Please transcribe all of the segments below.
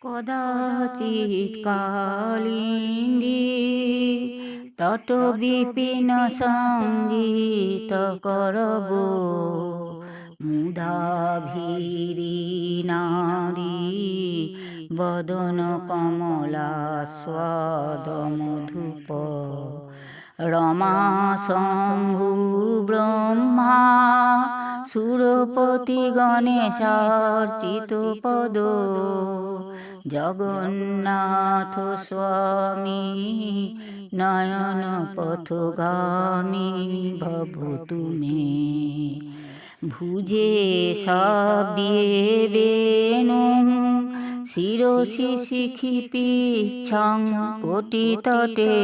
কদাচিৎ কালিন্দী তট বিপিন সংগীত করব। মুধাভীরি নারী বদন কমলা স্বাদ মধুপ। রমা শম্ভু ব্রহ্মা সুরপতি গণেশার্চিত পদ। জগন্নাথ স্বামী নয়ন পথগামী ভব তুমি ভুজে সবে শিরোশি শিখি পিছং কোটি তটে।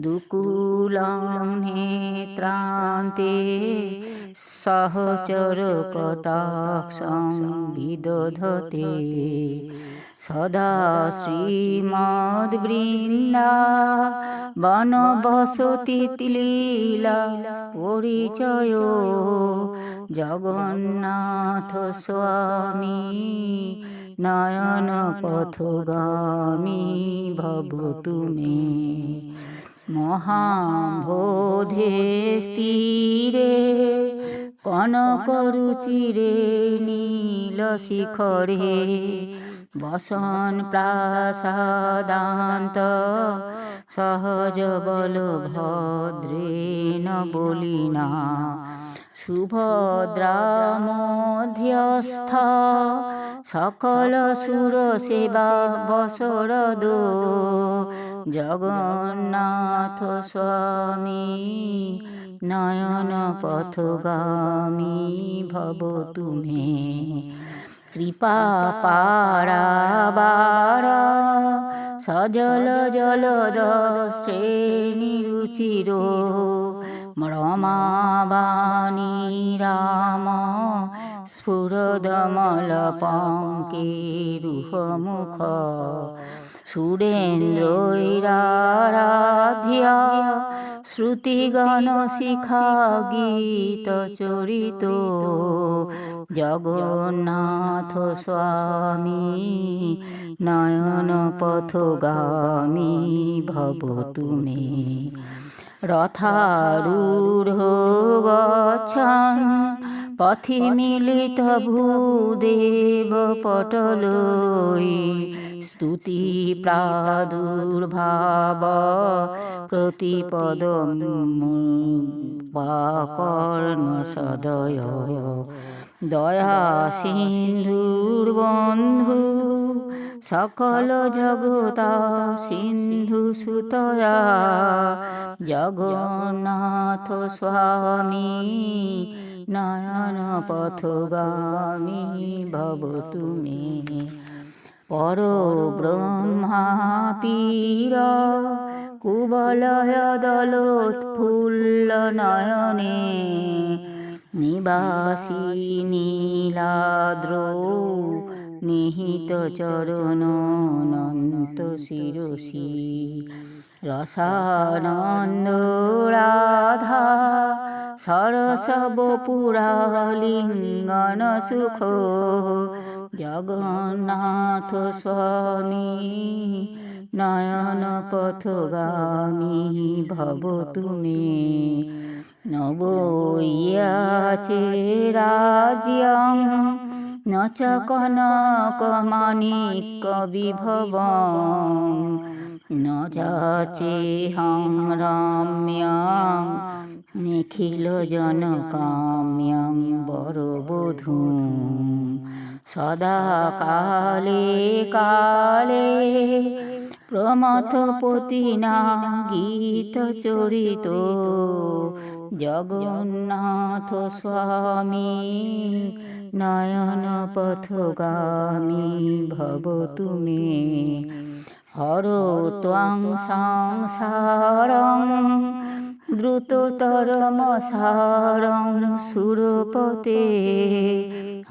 দুকুলং নেত্রান্তে সহচর কটাক্ষং বিদধতে সদা শ্রীমদ্বৃন্দা বনবসতি লীলা পরিচয় জগন্নাথ স্বামী নয়ন পথগামী ভব তুমি মহাবোধে স্থিরে কনকরুচিরে নীল শিখরে বসন প্রাসাদান্ত সহজ বল ভদ্রেণ বলিনা সুভদ্রা মধ্যস্থ সকল সুর সেবা বসরদ জগন্নাথ স্বামী, নয়ন পথগামী ভব তুমি। কৃপা পারাবার সজল জলদ শ্রেণি রুচির। রমাবাণী রাম শ্রুতিগণ শিখা গীত চরিত জগন্নাথ স্বামী নয়ন পথগামী ভব তুমি রথারূঢ় গচ্ছন পথি মিলিত ভূদেব পটলই স্তুতি প্রাদুর্ভাব প্রতিপদ সদয়। দয়া সিন্ধুর বন্ধু সকল জগতা সিন্ধু সুতয়া। জগন্নাথ স্বামী নয়ন পথগামী ভব তুমি। পর ব্রহ্মা পীর, কুবলয় দলোৎফুল্ল নয়নে। নিবাসী নীলাদ্র নিহিত চরণ অনন্ত শিরসি। রসানন্দ রাধা সরস বপুরা লিঙ্গন সুখ। জগন্নাথ স্বামী নয়ন পথগামী ভব তুমি। নবইয়াচে রাজ্যং ন চ কনকমাণিক বিভব ন চেহং রম্যং নিখিল জনকাম্যং বরবধূ সদা কালে কালে গীত চরিত জগন্নাথ স্বামী নয়ন পথগামী ভব তুমি। হর ত্বং সংসারং দ্রুততরমসারং সুরপতে।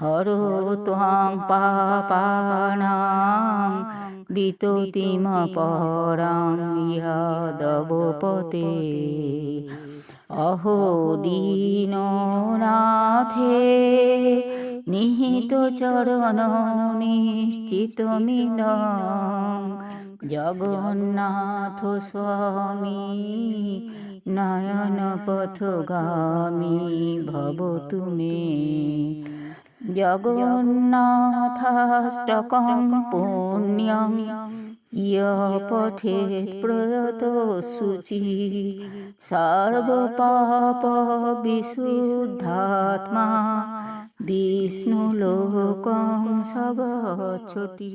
হর ত্বং পাপানাং বিততিমপরাং ইয়াদবপতে অহো দীননাথে নিহিত চরণ নিশ্চিত মিন জগন্নাথ স্বামী নয়ন পথগামী ভব তুমি। জগন্নাথাষ্টকং পুণ্যং ইয় প্রয়ত শুচি সর্বপাপ বিশুদ্ধাত্মা বিষ্ণুলোকং সগচ্ছতি।